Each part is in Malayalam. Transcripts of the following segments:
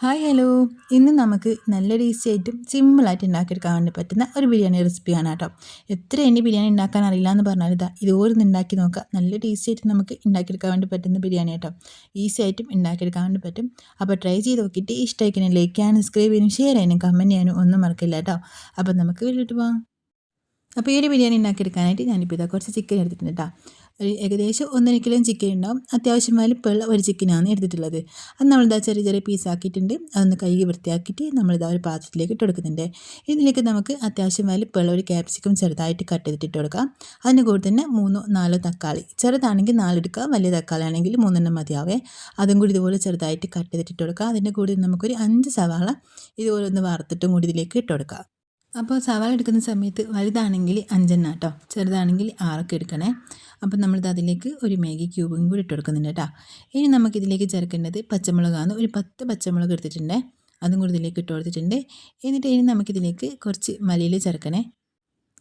Hi hello. ഇന്ന് നമുക്ക് നല്ല ടേസ്റ്റി ആയിട്ടും സിമ്പിളായിട്ട് ഉണ്ടാക്കിയെടുക്കാൻ വേണ്ടി പറ്റുന്ന ഒരു ബിരിയാണി റെസിപ്പിയാണ് കേട്ടോ. എത്ര എണ്ണി ബിരിയാണി ഉണ്ടാക്കാൻ അറിയില്ല എന്ന് പറഞ്ഞാൽ ഇതാ ഇതുപോലെ ഉണ്ടാക്കി നോക്കുക. നല്ല ടേസ്റ്റി ആയിട്ട് നമുക്ക് ഉണ്ടാക്കിയെടുക്കാൻ വേണ്ടി പറ്റുന്ന ബിരിയാണി കേട്ടോ. ഈസി ആയിട്ടും ഉണ്ടാക്കിയെടുക്കാൻ വേണ്ടി പറ്റും. അപ്പോൾ ട്രൈ ചെയ്ത് നോക്കിയിട്ട് ഇഷ്ടമായിക്കണേ ലൈക്ക് ചെയ്യാനും സബ്സ്ക്രൈബ് ചെയ്യാനും ഷെയർ ചെയ്യാനും കമന്റ് ചെയ്യാനും ഒന്നും മറക്കില്ല കേട്ടോ. അപ്പോൾ നമുക്ക് വീട്ടിട്ട് പോകാം അപ്പോൾ ഈ ഒരു ബിരിയാണി ഉണ്ടാക്കിയെടുക്കാനായിട്ട് ഞാനിപ്പോൾ ഇതാ കുറച്ച് ചിക്കൻ എടുത്തിട്ടുണ്ട് കേട്ടോ. ഏകദേശം ഒന്നര ചിക്കൻ ഉണ്ടാവും. അത്യാവശ്യം വലിപ്പമുള്ള ഒരു ചിക്കനാണ് എടുത്തിട്ടുള്ളത്. അത് നമ്മളിതാ ചെറിയ ചെറിയ പീസ് പീസാക്കിയിട്ടുണ്ട് അതൊന്ന് കഴുകി വൃത്തിയാക്കിയിട്ട് നമ്മളിതാ ഒരു പാത്രത്തിലേക്ക് ഇട്ട് കൊടുക്കുന്നുണ്ട്. ഇതിലേക്ക് നമുക്ക് അത്യാവശ്യം വലിപ്പമുള്ള ഒരു ക്യാപ്സിക്കം ചെറുതായിട്ട് കട്ട് ചെയ്തിട്ട് കൊടുക്കാം. അതിന് കൂടെ തന്നെ മൂന്നോ നാലോ തക്കാളി. ചെറുതാണെങ്കിൽ നാലെടുക്കാം വലിയ തക്കാളി ആണെങ്കിൽ മൂന്നെണ്ണം മതിയാവേ. അതും കൂടി ഇതുപോലെ ചെറുതായിട്ട് കട്ട് ചെയ്തിട്ട് ഇട്ട് കൊടുക്കാം. അതിന്റെ കൂടെ നമുക്കൊരു അഞ്ച് സവാള ഇതുപോലെ ഒന്ന് വറുത്തിട്ടും കൂടി ഇതിലേക്ക് ഇട്ട് കൊടുക്കാം. അപ്പോൾ സവാള എടുക്കുന്ന സമയത്ത് വലുതാണെങ്കിൽ അഞ്ചെണ്ണ കേട്ടോ ചെറുതാണെങ്കിൽ ആറൊക്കെ എടുക്കണേ. അപ്പോൾ നമ്മളിത് അതിലേക്ക് ഒരു മാഗി ക്യൂബും കൂടി ഇട്ട് കൊടുക്കുന്നുണ്ട് കേട്ടോ ഇനി നമുക്കിതിലേക്ക് ചേർക്കേണ്ടത് പച്ചമുളകാണ്. ഒരു പത്ത് പച്ചമുളക് എടുത്തിട്ടുണ്ട്. അതും കൂടി ഇതിലേക്ക് ഇട്ട് കൊടുത്തിട്ടുണ്ട്. എന്നിട്ട് ഇനി നമുക്കിതിലേക്ക് കുറച്ച് മല്ലിയിൽ ചേർക്കണേ.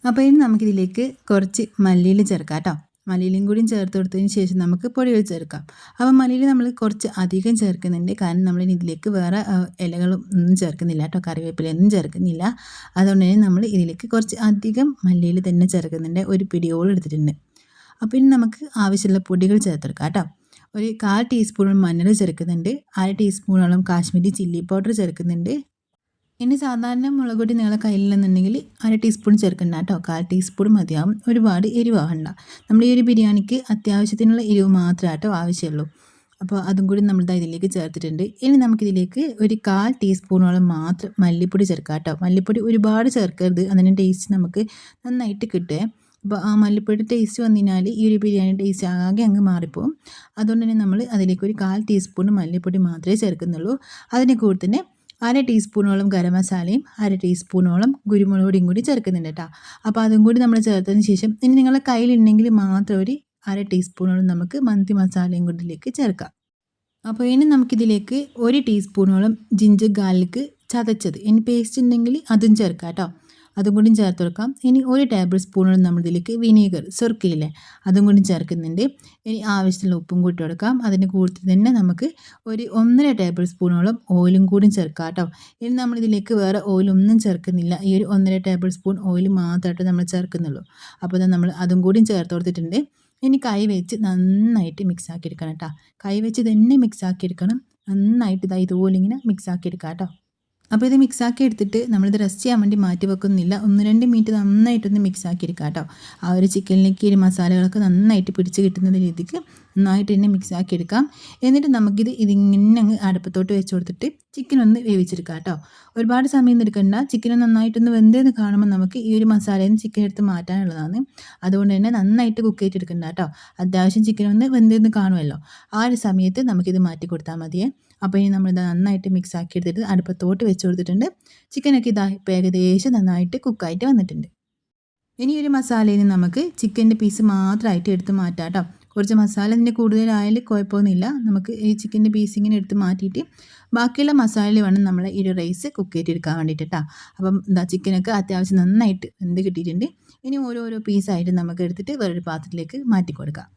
അപ്പോൾ ഇനി നമുക്കിതിലേക്ക് കുറച്ച് മല്ലിയിൽ ചേർക്കാം കേട്ടോ മല്ലിയിലും കൂടി ചേർത്ത് കൊടുത്തതിന് ശേഷം നമുക്ക് പൊടികൾ ചേർക്കാം അപ്പോൾ മല്ലിയിൽ നമ്മൾ കുറച്ച് അധികം ചേർക്കുന്നുണ്ട്. കാരണം നമ്മൾ ഇതിലേക്ക് വേറെ ഇലകളും ഒന്നും ചേർക്കുന്നില്ല കേട്ടോ. കറിവേപ്പിലൊന്നും ചേർക്കുന്നില്ല. അതുകൊണ്ട് തന്നെ നമ്മൾ ഇതിലേക്ക് കുറച്ച് അധികം മല്ലിയിൽ തന്നെ ചേർക്കുന്നുണ്ട്. ഒരു പിടിയോളം എടുത്തിട്ടുണ്ട്. അപ്പോൾ ഇനി നമുക്ക് ആവശ്യമുള്ള പൊടികൾ ചേർത്തെടുക്കാം കേട്ടോ. ഒരു കാൽ ടീസ്പൂൺ മഞ്ഞൾ ചേർക്കുന്നുണ്ട്. അര ടീസ്പൂണോളം കാശ്മീരി ചില്ലി പൗഡർ ചേർക്കുന്നുണ്ട്. ഇനി സാധാരണ മുളക് പൊടി നിങ്ങളെ കയ്യിലെന്നുണ്ടെങ്കിൽ അര ടീസ്പൂൺ ചേർക്കണ്ട കേട്ടോ. കാൽ ടീസ്പൂൺ മതിയാവും. ഒരുപാട് എരിവാകണ്ട നമ്മൾ ഈ ഒരു ബിരിയാണിക്ക് അത്യാവശ്യത്തിനുള്ള എരിവ് മാത്രമേ കേട്ടോ ആവശ്യമുള്ളൂ. അപ്പോൾ അതും കൂടി നമ്മൾ ഇതിലേക്ക് ചേർത്തിട്ടുണ്ട്. ഇനി നമുക്കിതിലേക്ക് ഒരു കാൽ ടീസ്പൂണോളം മാത്രം മല്ലിപ്പൊടി ചേർക്കാം കേട്ടോ. മല്ലിപ്പൊടി ഒരുപാട് ചേർക്കരുത്. അതിന്റെ ടേസ്റ്റ് നമുക്ക് നന്നായിട്ട് കിട്ടുക അപ്പോൾ ആ മല്ലിപ്പൊടി ടേസ്റ്റ് വന്നു കഴിഞ്ഞാൽ ഈ ഒരു ബിരിയാണി ടേസ്റ്റ് ആകെ അങ്ങ് മാറിപ്പോവും. അതുകൊണ്ട് തന്നെ നമ്മൾ അതിലേക്ക് ഒരു കാൽ ടീസ്പൂൺ മല്ലിപ്പൊടി മാത്രമേ ചേർക്കുന്നുള്ളൂ. അതിന്റെ കൂടെ തന്നെ അര ടീസ്പൂണോളം ഗരം മസാലയും അര ടീസ്പൂണോളം കുരുമുളക് പൊടിയും കൂടി ചേർക്കുന്നുണ്ട് കേട്ടോ. അപ്പോൾ അതും കൂടി നമ്മൾ ചേർത്തതിന് ശേഷം ഇനി നിങ്ങളുടെ കയ്യിലുണ്ടെങ്കിൽ മാത്രം ഒരു അര ടീസ്പൂണോളം നമുക്ക് മന്തി മസാലയും കൂടി ഇതിലേക്ക് ചേർക്കാം. അപ്പോൾ ഇനി നമുക്കിതിലേക്ക് ഒരു ടീസ്പൂണോളം ജിഞ്ചർ ഗാർലിക്ക് ചതച്ചത്. ഇനി പേസ്റ്റ് ഉണ്ടെങ്കിൽ അതും ചേർക്കാം കേട്ടോ. അതും കൂടി ചേർത്ത് കൊടുക്കാം. ഇനി ഒരു ടേബിൾ സ്പൂണോളം നമ്മളിതിലേക്ക് വിനീഗർ സുർക്കയില്ലേ അതും കൂടി ചേർക്കുന്നുണ്ട്. ഇനി ആവശ്യത്തിനുള്ള ഉപ്പും കൂട്ടി കൊടുക്കാം. അതിന് കൂടുതൽ തന്നെ നമുക്ക് ഒരു ഒന്നര ടേബിൾ സ്പൂണോളം ഓയിലും കൂടി ചേർക്കാം കേട്ടോ. ഇനി നമ്മളിതിലേക്ക് വേറെ ഓയിലൊന്നും ചേർക്കുന്നില്ല. ഈ ഒരു ഒന്നര ടേബിൾ സ്പൂൺ ഓയിൽ മാത്രമായിട്ട് നമ്മൾ ചേർക്കുന്നുള്ളൂ. അപ്പോൾ നമ്മൾ അതും കൂടി ചേർത്ത് കൊടുത്തിട്ടുണ്ട്. ഇനി കൈ വെച്ച് നന്നായിട്ട് മിക്സ് ആക്കി എടുക്കണം കേട്ടോ. കൈ വെച്ച് തന്നെ മിക്സ് ആക്കി എടുക്കണം. നന്നായിട്ട് ഇതാ ഇതുപോലെ ഇങ്ങനെ മിക്സ് ആക്കി എടുക്കാം കേട്ടോ. അപ്പോൾ ഇത് മിക്സാക്കി എടുത്തിട്ട് നമ്മളിത് റെസ്റ്റ് ചെയ്യാൻ വേണ്ടി മാറ്റി വെക്കുന്നില്ല. ഒന്ന് രണ്ട് മിനിറ്റ് നന്നായിട്ടൊന്ന് മിക്സാക്കി എടുക്കാം കേട്ടോ. ആ ഒരു ചിക്കനിലേക്ക് ഈ മസാലകളൊക്കെ നന്നായിട്ട് പിടിച്ച് കിട്ടുന്ന രീതിക്ക് നന്നായിട്ട് തന്നെ മിക്സാക്കി എടുക്കാം എന്നിട്ട് നമുക്കിത് ഇതിങ്ങനെ അങ്ങ് അടുപ്പത്തോട്ട് വെച്ച് കൊടുത്തിട്ട് ചിക്കൻ ഒന്ന് വേവിച്ചെടുക്കാം കേട്ടോ. ഒരുപാട് സമയം എടുക്കണ്ട. ചിക്കൻ നന്നായിട്ടൊന്ന് വെന്തെന്ന് കാണുമ്പോൾ നമുക്ക് ഈ ഒരു മസാലയിൽ നിന്ന് ചിക്കൻ എടുത്ത് മാറ്റാനുള്ളതാണ്. അതുകൊണ്ട് തന്നെ നന്നായിട്ട് കുക്ക് ചെയ്തെടുക്കണ്ട കേട്ടോ. അത്യാവശ്യം ചിക്കൻ ഒന്ന് വെന്തെന്ന് കാണുമല്ലോ. ആ ഒരു സമയത്ത് നമുക്കിത് മാറ്റി കൊടുത്താൽ മതിയേ. അപ്പോൾ ഇനി നമ്മളിത് നന്നായിട്ട് മിക്സ് ആക്കി എടുത്തിട്ട് അടുപ്പത്തോട്ട് വെച്ച് കൊടുത്തിട്ടുണ്ട്. ചിക്കനൊക്കെ ഇതാ ഇപ്പോൾ ഏകദേശം നന്നായിട്ട് കുക്കായിട്ട് വന്നിട്ടുണ്ട്. ഇനി ഒരു മസാലയിൽ നിന്ന് നമുക്ക് ചിക്കന്റെ പീസ് മാത്രമായിട്ട് എടുത്ത് മാറ്റാം കേട്ടോ കുറച്ച് മസാല ഇതിന്റെ കൂടുതലായാലും കുഴപ്പമൊന്നുമില്ല. നമുക്ക് ഈ ചിക്കന്റെ പീസ് ഇങ്ങനെ എടുത്ത് മാറ്റിയിട്ട് ബാക്കിയുള്ള മസാലയിൽ വേണം നമ്മൾ ഈ ഒരു റൈസ് കുക്ക് ചെയ്തെടുക്കാൻ വേണ്ടിയിട്ട് കേട്ടോ അപ്പം എന്താ ചിക്കനൊക്കെ അത്യാവശ്യം നന്നായിട്ട് എന്ത് കിട്ടിയിട്ടുണ്ട്. ഇനി ഓരോരോ പീസായിട്ട് നമുക്ക് എടുത്തിട്ട് വേറൊരു പാത്രത്തിലേക്ക് മാറ്റി കൊടുക്കാം.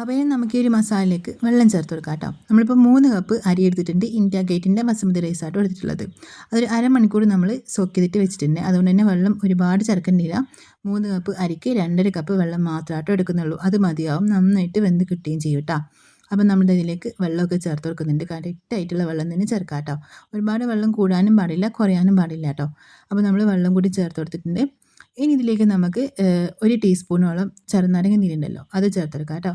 അപ്പോൾ ഇനി നമുക്ക് ഈ ഒരു മസാലയിലേക്ക് വെള്ളം ചേർത്ത് കൊടുക്കാം കേട്ടോ. നമ്മളിപ്പോൾ മൂന്ന് കപ്പ് അരി എടുത്തിട്ടുണ്ട്. ഇന്ത്യ ഗേറ്റിന്റെ ബസുമതി റൈസ് ആയിട്ട് എടുത്തിട്ടുള്ളത്. അതൊരു അരമണിക്കൂർ നമ്മൾ സോക്ക് ചെയ്തിട്ട് വെച്ചിട്ടുണ്ട്. അതുകൊണ്ട് തന്നെ വെള്ളം ഒരുപാട് ചേർക്കേണ്ടിയില്ല. മൂന്ന് കപ്പ് അരിക്ക് രണ്ടര കപ്പ് വെള്ളം മാത്രമായിട്ട് എടുക്കുന്നുള്ളൂ. അത് മതിയാവും. നന്നായിട്ട് വെന്ത് കിട്ടുകയും ചെയ്യും കേട്ടോ. അപ്പം നമ്മുടെ ഇതിലേക്ക് വെള്ളമൊക്കെ ചേർത്ത് കൊടുക്കുന്നുണ്ട്. കറക്റ്റായിട്ടുള്ള വെള്ളം തന്നെ ചേർക്കാം കേട്ടോ. ഒരുപാട് വെള്ളം കൂടാനും പാടില്ല കുറയാനും പാടില്ല കേട്ടോ. അപ്പോൾ നമ്മൾ വെള്ളം കൂടി ചേർത്ത് കൊടുത്തിട്ടുണ്ട്. ഇനി ഇതിലേക്ക് നമുക്ക് ഒരു ടീസ്പൂണോളം ചെറുനാരങ്ങ നീരുണ്ടല്ലോ. അത് ചേർത്തെടുക്കാം കേട്ടോ.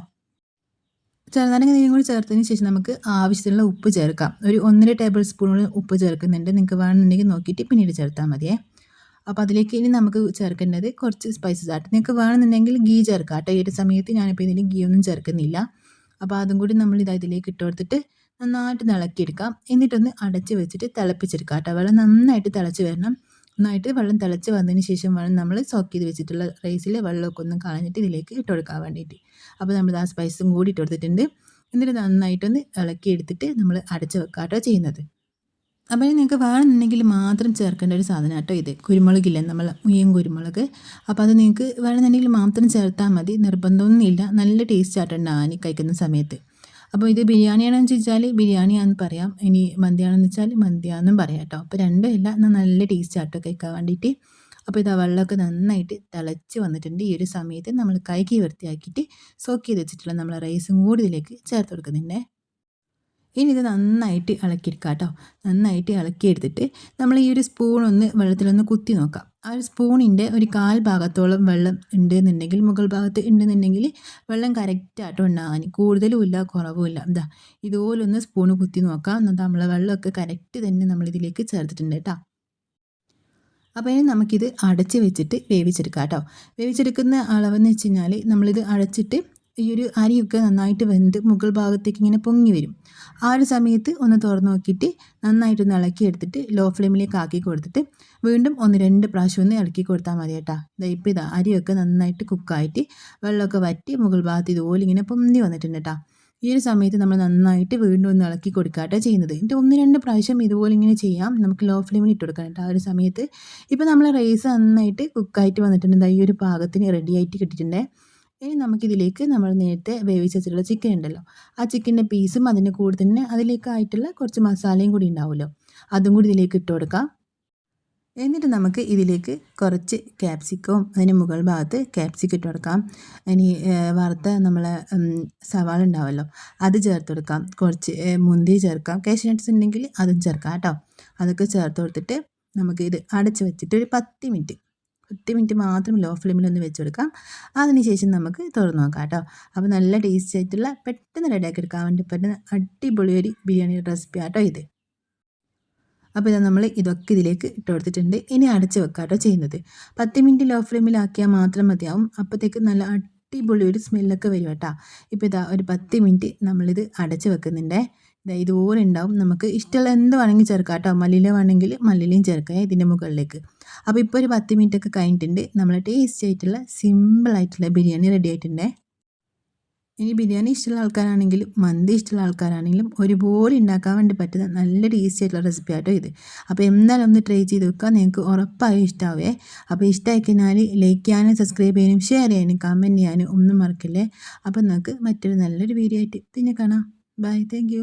ചെറുനാരങ്ങ നീരും കൂടി ചേർത്തതിന് ശേഷം നമുക്ക് ആവശ്യത്തിനുള്ള ഉപ്പ് ചേർക്കാം. ഒരു ഒന്നര ടേബിൾ സ്പൂണോളം ഉപ്പ് ചേർക്കുന്നുണ്ട്. നിങ്ങൾക്ക് വേണമെന്നുണ്ടെങ്കിൽ നോക്കിയിട്ട് പിന്നീട് ചേർത്താൽ മതിയേ. അപ്പോൾ അതിലേക്ക് ഇനി നമുക്ക് ചേർക്കേണ്ടത് കുറച്ച് സ്പൈസസ് ആയിട്ട് നിങ്ങൾക്ക് വേണമെന്നുണ്ടെങ്കിൽ ഗീ ചേർക്കാം കേട്ടോ ഈ ഒരു സമയത്ത് ഞാനിപ്പോൾ ഇതിന് ഗീ ഒന്നും ചേർക്കുന്നില്ല. അപ്പോൾ അതും കൂടി നമ്മൾ ഇതാ ഇതിലേക്ക് ഇട്ട് കൊടുത്തിട്ട് നന്നായിട്ട് ഇളക്കിയെടുക്കാം എന്നിട്ടൊന്ന് അടച്ച് വെച്ചിട്ട് തിളപ്പിച്ചെടുക്കാം കേട്ടോ വെള്ളം നന്നായിട്ട് തിളച്ച് വരണം. നന്നായിട്ട് വെള്ളം തിളച്ച് വന്നതിന് ശേഷം വേണം നമ്മൾ സോക്ക് ചെയ്ത് വെച്ചിട്ടുള്ള റൈസിലെ വെള്ളമൊക്കെ ഒന്ന് കളഞ്ഞിട്ട് ഇതിലേക്ക് ഇട്ട് കൊടുക്കാൻ വേണ്ടിയിട്ട്. അപ്പോൾ നമ്മൾ ആ സ്പൈസും കൂടി ഇട്ട് കൊടുത്തിട്ടുണ്ട്. എന്നിട്ട് നന്നായിട്ടൊന്ന് ഇളക്കി എടുത്തിട്ട് നമ്മൾ അടച്ച് വെക്കാട്ടോ ചെയ്യുന്നത്. അപ്പോൾ നിങ്ങൾക്ക് വേണമെന്നുണ്ടെങ്കിൽ മാത്രം ചേർക്കേണ്ട ഒരു സാധനം കേട്ടോ ഇത്. കുരുമുളകില്ല നമ്മൾ മുയ്യൻ കുരുമുളക്. അപ്പോൾ അത് നിങ്ങൾക്ക് വേണമെന്നുണ്ടെങ്കിൽ മാത്രം ചേർത്താൽ മതി. നിർബന്ധമൊന്നുമില്ല. നല്ല ടേസ്റ്റ് ആട്ടോ ഉണ്ടാകാൻ കഴിക്കുന്ന സമയത്ത്. അപ്പോൾ ഇത് ബിരിയാണിയാണെന്ന് ചോദിച്ചാൽ ബിരിയാണിയാണെന്ന് പറയാം. ഇനി മന്തിയാണെന്ന് വെച്ചാൽ മന്തിയാണെന്നും പറയാം കേട്ടോ. അപ്പോൾ രണ്ടും ഇല്ല എന്നാൽ നല്ല ടേസ്റ്റ് ആട്ടോ കഴിക്കാൻ വേണ്ടിയിട്ട്. അപ്പോൾ ഇതാ വെള്ളമൊക്കെ നന്നായിട്ട് തിളച്ച് വന്നിട്ടുണ്ട്. ഈ ഒരു സമയത്ത് നമ്മൾ കൈകി വൃത്തിയാക്കിയിട്ട് സോക്ക് ചെയ്ത് വെച്ചിട്ടുള്ള നമ്മൾ റൈസും കൂടി ഇതിലേക്ക് ചേർത്ത് കൊടുക്കുന്നുണ്ട്. ഇനി ഇത് നന്നായിട്ട് ഇളക്കിയെടുക്കുക കേട്ടോ നന്നായിട്ട് ഇളക്കിയെടുത്തിട്ട് നമ്മൾ ഈ ഒരു സ്പൂൺ ഒന്ന് വെള്ളത്തിലൊന്ന് കുത്തി നോക്കാം. ആ ഒരു സ്പൂണിന്റെ ഒരു കാൽ ഭാഗത്തോളം വെള്ളം ഉണ്ട് എന്നുണ്ടെങ്കിൽ മുകൾ ഭാഗത്ത് ഉണ്ടെന്നുണ്ടെങ്കിൽ വെള്ളം കറക്റ്റായിട്ട് ഉണ്ടാകാൻ. കൂടുതലുമില്ല കുറവുമില്ല. എന്താ ഇതുപോലൊന്ന് സ്പൂണ് കുത്തി നോക്കാം. എന്നിട്ട് നമ്മളെ വെള്ളമൊക്കെ കറക്റ്റ് തന്നെ നമ്മളിതിലേക്ക് ചേർത്തിട്ടുണ്ട് കേട്ടോ. അപ്പോൾ ഇനി നമുക്കിത് അടച്ച് വെച്ചിട്ട് വേവിച്ചെടുക്കാം കേട്ടോ വേവിച്ചെടുക്കുന്ന അളവെന്ന് വെച്ച് കഴിഞ്ഞാൽ നമ്മളിത് അടച്ചിട്ട് ഈ ഒരു അരിയൊക്കെ നന്നായിട്ട് വെന്ത് മുകൾ ഭാഗത്തേക്ക് ഇങ്ങനെ പൊങ്ങി വരും. ആ ഒരു സമയത്ത് ഒന്ന് തുറന്നു നോക്കിയിട്ട് നന്നായിട്ടൊന്ന് ഇളക്കി എടുത്തിട്ട് ലോ ഫ്ലെയിമിലേക്ക് ആക്കി കൊടുത്തിട്ട് വീണ്ടും ഒന്ന് രണ്ട് പ്രാവശ്യം ഒന്ന് ഇളക്കി കൊടുത്താൽ മതി കേട്ടോ. ഇതാ ഇപ്പോൾ ഇതാ അരിയൊക്കെ നന്നായിട്ട് കുക്കായിട്ട് വെള്ളമൊക്കെ വറ്റി മുകൾ ഭാഗത്ത് ഇതുപോലെ ഇങ്ങനെ പൊന്തി വന്നിട്ടുണ്ട് കേട്ടോ. ഈ ഒരു സമയത്ത് നമ്മൾ നന്നായിട്ട് വീണ്ടും ഒന്ന് ഇളക്കി കൊടുക്കാട്ടോ ചെയ്യുന്നത്. എന്നിട്ട് ഒന്ന് രണ്ട് പ്രാവശ്യം ഇതുപോലെ ഇങ്ങനെ ചെയ്യാം. നമുക്ക് ലോ ഫ്ലെയിമിൽ ഇട്ട് കൊടുക്കാം കേട്ടോ ആ ഒരു സമയത്ത്. ഇപ്പോൾ നമ്മൾ റൈസ് നന്നായിട്ട് കുക്കായിട്ട് വന്നിട്ടുണ്ട്. ഈ ഒരു പാകത്തിന് റെഡി ആയിട്ട് കിട്ടിയിട്ടുണ്ട്. ഇനി നമുക്കിതിലേക്ക് നമ്മൾ നേരത്തെ വേവിച്ച് വെച്ചിട്ടുള്ള ചിക്കൻ ഉണ്ടല്ലോ. ആ ചിക്കന്റെ പീസും അതിന്റെ കൂടെ തന്നെ അതിലേക്കായിട്ടുള്ള കുറച്ച് മസാലയും കൂടി ഉണ്ടാവുമല്ലോ. അതും കൂടി ഇതിലേക്ക് ഇട്ട് കൊടുക്കാം. എന്നിട്ട് നമുക്ക് ഇതിലേക്ക് കുറച്ച് ക്യാപ്സിക്കവും അതിന് മുകൾ ഭാഗത്ത് ക്യാപ്സിക്കം ഇട്ട് കൊടുക്കാം. ഇനി വറുത്ത നമ്മളെ സവാള ഉണ്ടാവുമല്ലോ. അത് ചേർത്ത് കൊടുക്കാം. കുറച്ച് മുന്തി ചേർക്കാം. കാഷ്യൂ നട്ട്സ് ഉണ്ടെങ്കിൽ അതും ചേർക്കാം കേട്ടോ. അതൊക്കെ ചേർത്ത് കൊടുത്തിട്ട് നമുക്ക് ഇത് അടച്ച് വെച്ചിട്ട് ഒരു പത്ത് മിനിറ്റ് പത്ത് മിനിറ്റ് മാത്രം ലോ ഫ്ലെയിമിൽ ഒന്ന് വെച്ച് കൊടുക്കാം അതിനുശേഷം നമുക്ക് തുറന്ന് നോക്കാം കേട്ടോ. അപ്പോൾ നല്ല ടേസ്റ്റ് ആയിട്ടുള്ള പെട്ടെന്ന് റെഡിയാക്കി എടുക്കാൻ വേണ്ടി പറ്റുന്ന അടിപൊളി ഒരു ബിരിയാണി റെസിപ്പി ആട്ടോ ഇത്. അപ്പോൾ ഇതാ നമ്മൾ ഇതൊക്കെ ഇതിലേക്ക് ഇട്ട് കൊടുത്തിട്ടുണ്ട്. ഇനി അടച്ച് വെക്കാം കേട്ടോ ചെയ്യുന്നത്. പത്ത് മിനിറ്റ് ലോ ഫ്ലെയിമിലാക്കിയാൽ മാത്രം മതിയാവും. അപ്പോഴത്തേക്ക് നല്ല അടിപൊളി ഒരു സ്മെല്ലൊക്കെ വരും കേട്ടോ. ഇപ്പോൾ ഇതാ ഒരു പത്ത് മിനിറ്റ് നമ്മളിത് അടച്ച് വെക്കുന്നുണ്ട്. ഇതാ ഇതുപോലെ ഉണ്ടാവും. നമുക്ക് ഇഷ്ടമുള്ള എന്ത് വേണമെങ്കിൽ ചേർക്കാം കേട്ടോ. മല്ലിയില വേണമെങ്കിൽ മല്ലിയിലയും ചേർക്കാം ഇതിന്റെ മുകളിലേക്ക്. അപ്പോൾ ഇപ്പോൾ ഒരു പത്ത് മിനിറ്റ് ഒക്കെ കഴിഞ്ഞിട്ടുണ്ട്. നമ്മൾ ടേസ്റ്റി ആയിട്ടുള്ള സിമ്പിൾ ആയിട്ടുള്ള ബിരിയാണി റെഡി ആയിട്ടുണ്ട്. ഇനി ബിരിയാണി ഇഷ്ടമുള്ള ആൾക്കാരാണെങ്കിലും മന്തി ഇഷ്ടമുള്ള ആൾക്കാരാണെങ്കിലും ഒരുപോലെ ഉണ്ടാക്കാൻ വേണ്ടി പറ്റുന്ന നല്ല ടേസ്റ്റി ആയിട്ടുള്ള റെസിപ്പി ആട്ടോ ഇത്. അപ്പോൾ എന്തായാലും ഒന്ന് ട്രൈ ചെയ്ത് വെക്കുക നിങ്ങൾക്ക് ഉറപ്പായും ഇഷ്ടമാവേ അപ്പോൾ ഇഷ്ടമായി കഴിഞ്ഞാൽ ലൈക്ക് ചെയ്യാനും സബ്സ്ക്രൈബ് ചെയ്യാനും ഷെയർ ചെയ്യാനും കമന്റ് ചെയ്യാനും ഒന്നും മറക്കില്ലേ. അപ്പോൾ നിങ്ങൾക്ക് മറ്റൊരു നല്ലൊരു വീഡിയോ ആയിട്ട് പിന്നെ കാണാം. Bye thank